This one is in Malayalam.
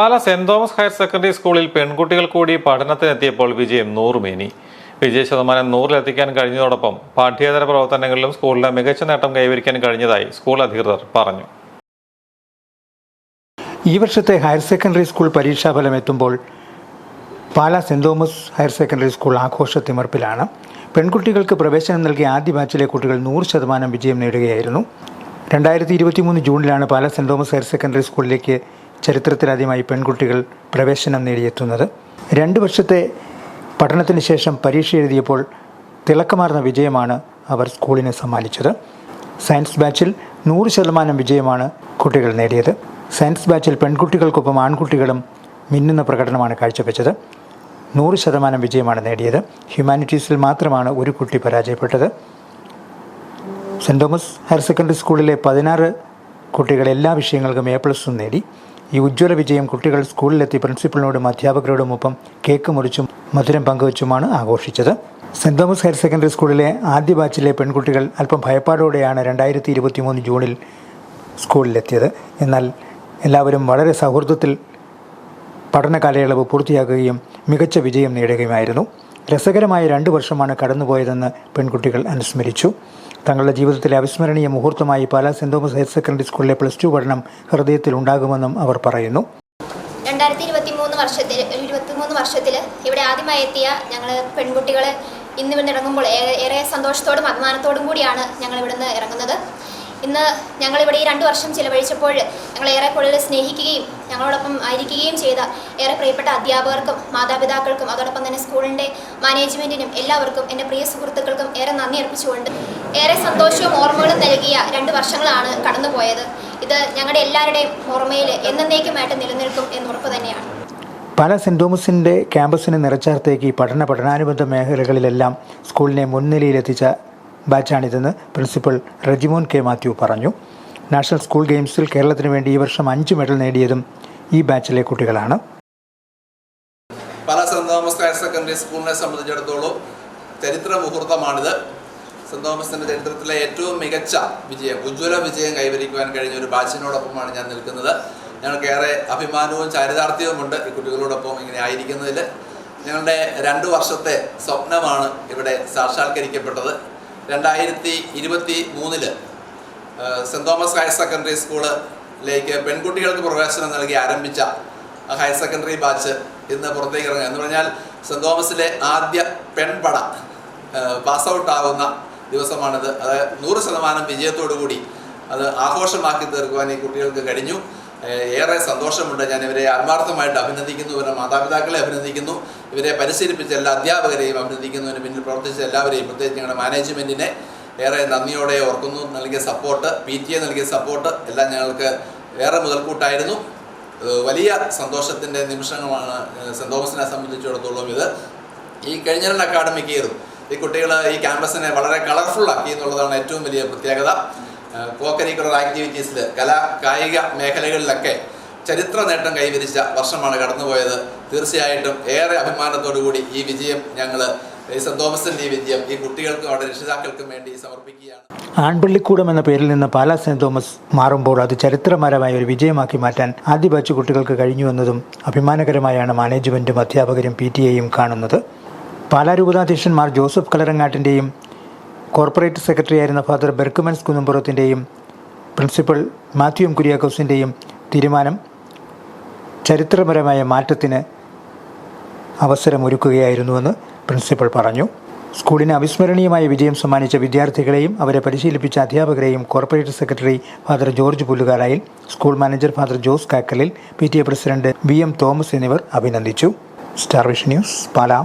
Pala Saint Thomas higher secondary സ്കൂളിൽ പെൺകുട്ടികൾ കൂടി പഠനത്തിനെത്തിയപ്പോൾ വിജയം നൂറുമേനി. വിജയ ശതമാനം നൂറിലെത്തിക്കാൻ കഴിഞ്ഞതോടൊപ്പം പാഠ്യേതര പ്രവർത്തനങ്ങളിലും സ്കൂളിലെ മികച്ച നേട്ടം കൈവരിക്കാൻ കഴിഞ്ഞതായി സ്കൂൾ അധികൃതർ പറഞ്ഞു. ഈ വർഷത്തെ ഹയർ സെക്കൻഡറി സ്കൂൾ പരീക്ഷാഫലം എത്തുമ്പോൾ Pala Saint Thomas higher secondary school ആഘോഷ തിമർപ്പിലാണ് പെൺകുട്ടികൾക്ക് പ്രവേശനം നൽകിയ ആദ്യ ബാച്ചിലെ കുട്ടികൾ നൂറ് ശതമാനം വിജയം നേടുകയായിരുന്നു. രണ്ടായിരത്തി ഇരുപത്തി മൂന്ന് ജൂണിലാണ് Pala Saint Thomas higher secondary സ്കൂളിലേക്ക് ചരിത്രത്തിലാദ്യമായി പെൺകുട്ടികൾ പ്രവേശനം നേടിയെത്തുന്നത്. രണ്ട് വർഷത്തെ പഠനത്തിന് ശേഷം പരീക്ഷ എഴുതിയപ്പോൾ തിളക്കമാർന്ന വിജയമാണ് അവർ സ്കൂളിന് സമ്മാനിച്ചത്. സയൻസ് ബാച്ചിൽ നൂറ് ശതമാനം വിജയമാണ് കുട്ടികൾ നേടിയത്. സയൻസ് ബാച്ചിൽ പെൺകുട്ടികൾക്കൊപ്പം ആൺകുട്ടികളും മിന്നുന്ന പ്രകടനമാണ് കാഴ്ചവെച്ചത്. നൂറ് ശതമാനം വിജയമാണ് നേടിയത്. ഹ്യൂമാനിറ്റീസിൽ മാത്രമാണ് ഒരു കുട്ടി പരാജയപ്പെട്ടത്. സെന്റ് തോമസ് ഹയർ സെക്കൻഡറി സ്കൂളിലെ പതിനാറ് കുട്ടികൾ എല്ലാ വിഷയങ്ങൾക്കും എ പ്ലസും നേടി. ഈ ഉജ്ജ്വല വിജയം കുട്ടികൾ സ്കൂളിലെത്തി പ്രിൻസിപ്പലിനോടും അധ്യാപകരോടും ഒപ്പം കേക്ക് മുറിച്ചും മധുരം പങ്കുവച്ചുമാണ് ആഘോഷിച്ചത്. സെന്റ് തോമസ് ഹയർ സെക്കൻഡറി സ്കൂളിലെ ആദ്യ ബാച്ചിലെ പെൺകുട്ടികൾ അല്പം ഭയപ്പാടോടെയാണ് രണ്ടായിരത്തി ഇരുപത്തി മൂന്ന് ജൂണിൽ സ്കൂളിലെത്തിയത്. എന്നാൽ എല്ലാവരും വളരെ സൗഹൃദത്തിൽ പഠന കാലയളവ് പൂർത്തിയാക്കുകയും മികച്ച വിജയം നേടുകയുമായിരുന്നു. രസകരമായ രണ്ട് വർഷമാണ് കടന്നുപോയതെന്ന് പെൺകുട്ടികൾ അനുസ്മരിച്ചു. തങ്ങളുടെ ജീവിതത്തിലെ അവിസ്മരണീയ മുഹൂർത്തമായി Pala Saint Thomas higher secondary സ്കൂളിലെ പ്ലസ് ടു പഠനം ഹൃദയത്തിൽ ഉണ്ടാകുമെന്നും അവർ പറയുന്നു. രണ്ടായിരത്തി ഇരുപത്തി മൂന്ന് വർഷത്തിൽ ഇരുപത്തി മൂന്ന് വർഷത്തിൽ ഇവിടെ ആദ്യമായി എത്തിയ ഞങ്ങൾ പെൺകുട്ടികൾ ഇന്ന് ഇവിടെ ഇറങ്ങുമ്പോൾ ഏറെ സന്തോഷത്തോടും അഭിമാനത്തോടും കൂടിയാണ് ഞങ്ങൾ ഇവിടുന്ന് ഇറങ്ങുന്നത്. ഇന്ന് ഞങ്ങളിവിടെ ഈ രണ്ട് വർഷം ചിലവഴിച്ചപ്പോൾ ഞങ്ങൾ ഏറെ കൂടുതൽ സ്നേഹിക്കുകയും ഞങ്ങളോടൊപ്പം ആയിരിക്കുകയും ചെയ്ത ഏറെ പ്രിയപ്പെട്ട അധ്യാപകർക്കും മാതാപിതാക്കൾക്കും അതോടൊപ്പം തന്നെ സ്കൂളിന്റെ മാനേജ്മെന്റിനും എല്ലാവർക്കും എന്റെ പ്രിയ സുഹൃത്തുക്കൾക്കും ഏറെ നന്ദി അർപ്പിച്ചുകൊണ്ട് ഏറെ സന്തോഷവും ഓർമ്മകളും നൽകിയ രണ്ട് വർഷങ്ങളാണ് കടന്നുപോയത്. ഇത് ഞങ്ങളുടെ എല്ലാവരുടെയും ഓർമ്മയിൽ എന്നേക്കുമായിട്ട് നിലനിൽക്കും എന്നുറപ്പ് തന്നെയാണ്. പല സെന്റ് തോമസിന്റെ ക്യാമ്പസിന് നിറച്ചാർത്തേക്ക് പഠന പഠനാനുബന്ധ മേഖലകളിലെല്ലാം സ്കൂളിനെ മുൻനിരയിലെത്തിച്ച ബാച്ചാണിതെന്ന് പ്രിൻസിപ്പൽ റെജിമോൻ കെ മാത്യു പറഞ്ഞു. നാഷണൽ സ്കൂൾ ഗെയിംസിൽ കേരളത്തിന് വേണ്ടി ഈ വർഷം അഞ്ച് മെഡൽ നേടിയതും ഈ ബാച്ചിലെ കുട്ടികളാണ്. പല സെന്റ് തോമസ് ഹയർ സെക്കൻഡറി സ്കൂളിനെ സംബന്ധിച്ചിടത്തോളം ചരിത്ര മുഹൂർത്തമാണിത്. സെന്റ് തോമസിന്റെ ചരിത്രത്തിലെ ഏറ്റവും മികച്ച വിജയം ഉജ്ജ്വല വിജയം കൈവരിക്കുവാൻ കഴിഞ്ഞ ഒരു ബാച്ചിനോടൊപ്പമാണ് ഞാൻ നിൽക്കുന്നത്. ഞങ്ങൾക്കേറെ അഭിമാനവും ചാരിതാർത്ഥ്യവുമുണ്ട് ഈ കുട്ടികളോടൊപ്പം ഇങ്ങനെ ആയിരിക്കുന്നതിൽ. ഞങ്ങളുടെ രണ്ട് വർഷത്തെ സ്വപ്നമാണ് ഇവിടെ സാക്ഷാത്കരിക്കപ്പെട്ടത്. രണ്ടായിരത്തി ഇരുപത്തി മൂന്നിൽ സെന്റ് തോമസ് ഹയർ സെക്കൻഡറി സ്കൂളിലേക്ക് പെൺകുട്ടികൾക്ക് പ്രവേശനം നൽകി ആരംഭിച്ച ഹയർ സെക്കൻഡറി ബാച്ച് ഇന്ന് പുറത്തേക്ക് ഇറങ്ങുക എന്ന് പറഞ്ഞാൽ സെന്റ് തോമസിലെ ആദ്യ പെൺപട പാസ് ഔട്ട് ആകുന്ന ദിവസമാണിത്. അത് നൂറ് ശതമാനം വിജയത്തോടു കൂടി അത് ആഘോഷമാക്കി തീർക്കുവാൻ ഈ കുട്ടികൾക്ക് കഴിഞ്ഞു. ഏറെ സന്തോഷമുണ്ട്. ഞാൻ ഇവരെ ആത്മാർത്ഥമായിട്ട് അഭിനന്ദിക്കുന്നു. ഇവരുടെ മാതാപിതാക്കളെ അഭിനന്ദിക്കുന്നു. ഇവരെ പരിശീലിപ്പിച്ച എല്ലാ അധ്യാപകരെയും അഭിനന്ദിക്കുന്നതിന് പിന്നിൽ പ്രവർത്തിച്ച എല്ലാവരെയും പ്രത്യേകിച്ച് ഞങ്ങളുടെ മാനേജ്മെന്റിനെ ഏറെ നന്ദിയോടെ ഓർക്കുന്നു. നൽകിയ സപ്പോർട്ട് പി ടി എ നൽകിയ സപ്പോർട്ട് എല്ലാം ഞങ്ങൾക്ക് ഏറെ മുതൽക്കൂട്ടായിരുന്നു. വലിയ സന്തോഷത്തിന്റെ നിമിഷങ്ങളാണ് സെന്റ് സെന്റ് തോമസിനെ സംബന്ധിച്ചിടത്തോളം ഇത്. ഈ കഴിഞ്ഞ അക്കാഡമിക് ഇയറും ഈ കുട്ടികൾ ഈ ക്യാമ്പസിനെ വളരെ കളർഫുൾ ആക്കി എന്നുള്ളതാണ് ഏറ്റവും വലിയ പ്രത്യേകത. കോ കരിക്കുലർ ആക്ടിവിറ്റീസിൽ കലാ കായിക മേഖലകളിലൊക്കെ ചരിത്ര നേട്ടം കൈവരിച്ച വർഷമാണ് കടന്നുപോയത്. തീർച്ചയായിട്ടും ഏറെ അഭിമാനത്തോടു കൂടി ഈ വിജയം ഞങ്ങൾ തോമസിന്റെ ഈ കുട്ടികൾക്കും അവരുടെ രക്ഷിതാക്കൾക്കും വേണ്ടി സമർപ്പിക്കുകയാണ്. ആൺപള്ളിക്കൂടം എന്ന പേരിൽ നിന്ന് പാലാ സെന്റ് തോമസ് മാറുമ്പോൾ അത് ചരിത്രപരമായ ഒരു വിജയമാക്കി മാറ്റാൻ ആദ്യ ബാച്ച് കുട്ടികൾക്ക് കഴിഞ്ഞു എന്നതും അഭിമാനകരമായാണ് മാനേജ്മെന്റും അധ്യാപകരും പി ടി എയും കാണുന്നത്. പാലാ രൂപതാധ്യക്ഷൻ മാർ ജോസഫ് കലറങ്ങാട്ടിന്റെയും കോർപ്പറേറ്റ് സെക്രട്ടറി സെക്രട്ടറിയായിരുന്ന ഫാദർ ബെർക്കുമൻസ് കുന്നുംപുറത്തിന്റെയും പ്രിൻസിപ്പൽ മാത്യു എം കുര്യാക്കോസിന്റെയും തീരുമാനം ചരിത്രപരമായ മാറ്റത്തിന് അവസരമൊരുക്കുകയായിരുന്നുവെന്ന് പ്രിൻസിപ്പൽ പറഞ്ഞു. സ്കൂളിന് അവിസ്മരണീയമായ വിജയം സമ്മാനിച്ച വിദ്യാർത്ഥികളെയും അവരെ പരിശീലിപ്പിച്ച അധ്യാപകരെയും corporate secretary father George Pullukarayil school manager father Jose Kakkalil P T A president V M Thomas എന്നിവർ അഭിനന്ദിച്ചു. Starvish news Pala.